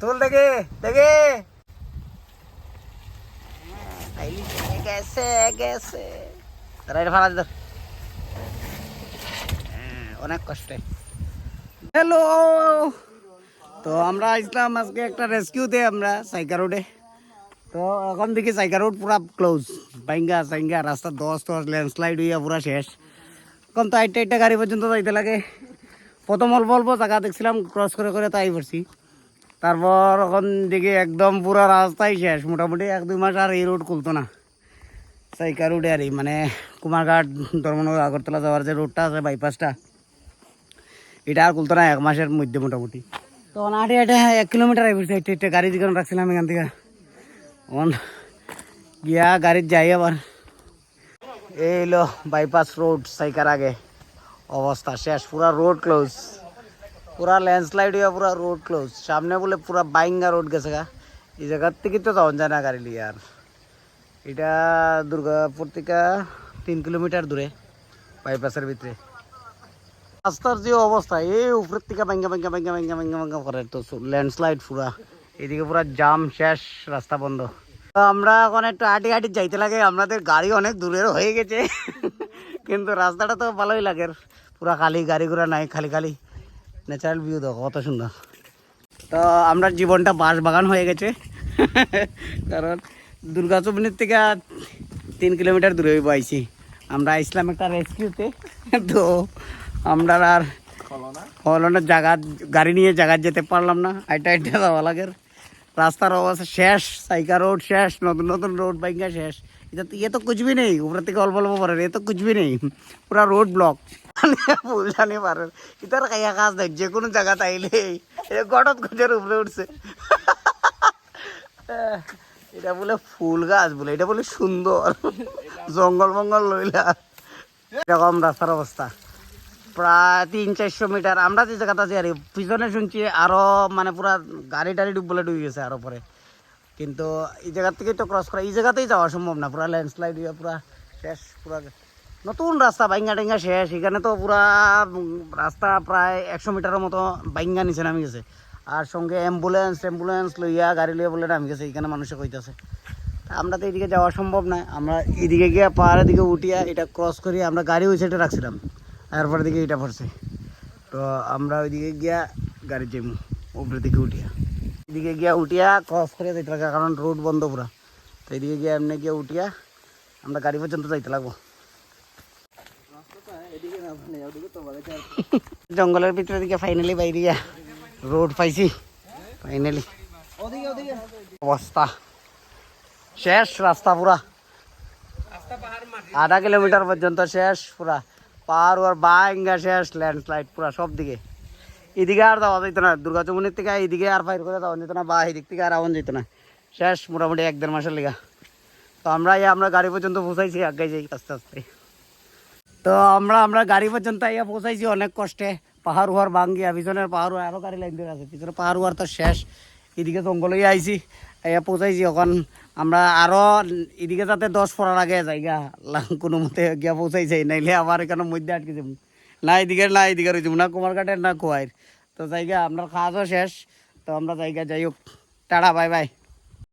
তুল দেখে দেখে। গেছে ভাড়া হ্যাঁ, অনেক কষ্টে। হ্যালো তো আমরা আসলাম আজকে একটা রেস্কিউতে আমরা সাইকা রোডে তো এখন দেখি সাইকা রোড পুরা ক্লোজ বাইঙ্গা সাইঙ্গা রাস্তা দশ দশ ল্যান্ডস্লাইড হইয়া পুরা শেষ। এখন তো আইটা আইটা গাড়ি পর্যন্ত যাইতে লাগে। প্রথম অল্প অল্প জায়গা দেখছিলাম ক্রস করে করে তাই পড়ছি। তারপর ওখান দিকে একদম পুরো রাস্তাই শেষ। মোটামুটি এক, দুই মাস আর এই রোড খুলতো না। সাইকা রোডে আর মানে কুমারঘাট, ধর্মনগর, আগরতলা যাওয়ার যে রোডটা আছে বাইপাসটা এটা আর খুলতো না, এক মাসের মধ্যে মোটামুটি। তো আটে আটে এক কিলোমিটার আইপড়ছে হেঁটে হেঁটে গাড়ি দিকে রাখছিলাম এখান থেকে। অন গিয়া গাড়ির যাই আবার। এই লো বাইপাস রোড সাইকার আগে। অবস্থা শেষ, পুরা রোড ক্লোজ পুরা ল্যান্ডস্লাইড হইয়া পুরা রোড ক্লোজ সামনে বলে পুরা বাইঙ্গা রোড গেছে গা। এই জায়গার থেকে তো যাওয়া যায় না গাড়ি লিয়ে আর। এটা দুর্গাপুর থেকে তিন কিলোমিটার দূরে বাইপাসের ভিতরে। রাস্তার যে অবস্থা, এই উপরের থেকে ভাঙ্গা ভাঙ্গা ভাঙ্গা ভাঙ্গা ভাঙ্গা ভাঙ্গা করে তো ল্যান্ডস্লাইড পুরা। এদিকে পুরা জাম শেষ, রাস্তা বন্ধ। আমরা এখন একটু হাঁটি হাঁটি যাইতে লাগে, আমাদের গাড়ি অনেক দূরের হয়ে গেছে। কিন্তু রাস্তাটা তো ভালোই লাগে। পুরা খালি, গাড়ি ঘোড়া নাই, খালি খালি। ন্যাচারাল ভিউ দেখো, কত সুন্দর। তো আমরা জীবনটা বাঁশ বাগান হয়ে গেছে। কারণ দুর্গা চৌমনির থেকে তিন কিলোমিটার দূরে আইছি। আমরা আইসলাম একটা রেস্কিউতে তো আমরা আর হলনের জায়গা গাড়ি নিয়ে জায়গা যেতে পারলাম না। আইটা আইটা যাওয়া লাগে রাস্তার অবস্থা শেষ, সাইকা রোড শেষ, নতুন নতুন রোড বাইকা শেষ। এটা ইয়ে তো भी নেই উপরে থেকে অল্প অল্প পরে এ তো भी নেই। পুরা রোড ব্লক ইতার খাইয়া কাজ যে কোনো জায়গাতে আইলে গটত গজের উপরে উঠছে। এটা বলে ফুল গাছ বলে, এটা বলে সুন্দর। জঙ্গল মঙ্গল লইলা। এরকম রাস্তার অবস্থা। প্রায় তিন চারশো মিটার। আমরা যে জায়গাটা আছি, আর পিছনে শুনছি আরও মানে পুরা গাড়ি টাড়ি ডুবলে ডুবে গেছে আরও পরে। কিন্তু এই জায়গা থেকেই তো ক্রস করা এই জায়গাতেই যাওয়া সম্ভব না। পুরা ল্যান্ডস্লাইড হয়ে পুরা শেষ, পুরা নতুন রাস্তা বাইঙ্গা টেঙ্গা শেষ। এখানে তো পুরা রাস্তা প্রায় একশো মিটারের মতো বাইঙ্গা নিচে নামি গেছে। আর সঙ্গে অ্যাম্বুলেন্স অ্যাম্বুলেন্স লইয়া গাড়ি লইয়া বলে নামি গেছে, এখানে মানুষে কইতাছে। আমরা তো এদিকে যাওয়া সম্ভব না। আমরা এদিকে গিয়ে পাহাড়ের দিকে উঠিয়া এটা ক্রস করি আমরা গাড়ি ওই সাইডে রাখছিলাম। এরপর দিকে এটা পড়ছে। তো আমরা ওইদিকে গিয়া গাড়ি যাইমু উপরের দিকে উঠিয়া। এদিকে গিয়া উঠিয়া ক্রস করে যাইতে লাগে, কারণ রোড বন্ধ পুরা। তো এদিকে গিয়া এমনি গিয়া উঠিয়া আমরা গাড়ি পর্যন্ত যাইতে লাগবো। জঙ্গলের ভিতরে দিকে ফাইনালি বাইরিয়া রোড পাইছি ফাইনালি অবস্থা। শেষ রাস্তা পুরা। আধা কিলোমিটার পর্যন্ত শেষ পুরা। পাহাড় আর বাঙ্গা শেষ ল্যান্ডস্লাইড পুরা সব দিকে। এদিকে আর যাওয়া যেত না দুর্গা চৌমনির থেকে এইদিকে আর ফাইর করে যাওয়া যেত না বা এদিক থেকে আর আওয়ান যেত না। শেষ মোটামুটি এক দেড় মাসের লেগা। তো আমরা আমরা গাড়ি পর্যন্ত পৌঁছাইছি আগে যাই আস্তে আস্তে। তো আমরা আমরা গাড়ি পর্যন্ত ইয়া পৌঁছাইছি, অনেক কষ্টে। পাহাড় উহার ভাঙ্গিয়া পিছনের পাহাড় আরও গাড়ি লাইন ধরে আছে। পিছনে পাহাড় উহার তো শেষ। এদিকে জঙ্গলে আইছি ইয়া পৌঁছাইছি। এখন আমরা আরও এদিকে যাতে দশ পড়ার আগে জায়গা কোনো মতে গিয়া পৌঁছাইছি, নাইলে আবার এখানে মধ্যে আটকে যাব। না এদিকে না এদিকে রয়েছে না কুমারঘাটের, না কুয়াইর। তো জায়গা আপনার খাওয়া শেষ। তো আমরা জায়গা যাই হোক। Tata, bye bye.